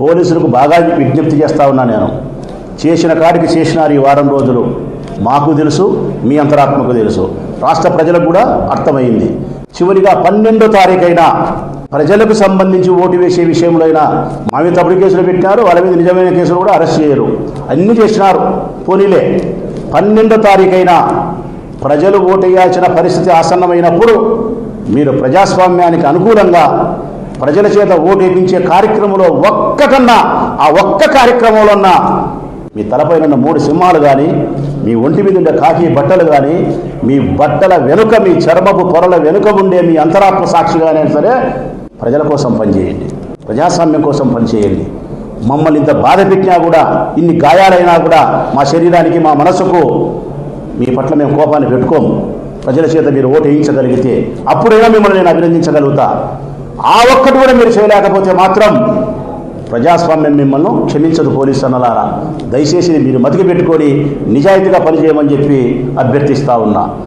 పోలీసులకు బాగా విజ్ఞప్తి చేస్తా ఉన్నా నేను. చేసిన కాడికి చేసినారు ఈ వారం రోజులు. మాకు తెలుసు మీ అంతరాత్మకు తెలుసు. రాష్ట్ర ప్రజలకు కూడా అర్థమైంది. చివరిగా పన్నెండో తారీఖైనా ప్రజలకు సంబంధించి ఓటు వేసే విషయంలో అయినా మా మీద తప్పుడు కేసులు పెట్టినారు వాళ్ళ మీద నిజమైన కేసులు కూడా అరెస్ట్ చేయరు. అన్నీ చేసినారు. పోనీలే. పన్నెండో తారీఖైనా ప్రజలు ఓటేయాల్సిన పరిస్థితి ఆసన్నమైనప్పుడు మీరు ప్రజాస్వామ్యానికి అనుకూలంగా ప్రజల చేత ఓటు వేయించే కార్యక్రమంలో ఒక్కటన్నా ఆ ఒక్క కార్యక్రమంలో ఉన్న మీ తలపైన ఉన్న మూడు సింహాలు కానీ మీ ఒంటి మీద ఉండే కాకి బట్టలు కానీ మీ బట్టల వెనుక మీ చర్మపు పొరల వెనుక ఉండే మీ అంతరాత్మ సాక్షిగానే సరే ప్రజల కోసం పనిచేయండి. ప్రజాస్వామ్యం కోసం పనిచేయండి. మమ్మల్ని ఇంత బాధ పెట్టినా కూడా ఇన్ని గాయాలైనా కూడా మా శరీరానికి మా మనసుకు మీ పట్ల మేము కోపాన్ని పెట్టుకోము. ప్రజల చేత మీరు ఓటు వేయించగలిగితే అప్పుడైనా మిమ్మల్ని నేను అభినందించగలుగుతా. ఆ ఒక్కటి కూడా మీరు చేయలేకపోతే మాత్రం ప్రజాస్వామ్యం మిమ్మల్ని క్షమించదు పోలీసు అన్నలారా. దయచేసి మీరు మతికి పెట్టుకొని నిజాయితీగా పనిచేయమని చెప్పి అభ్యర్థిస్తా ఉన్నా.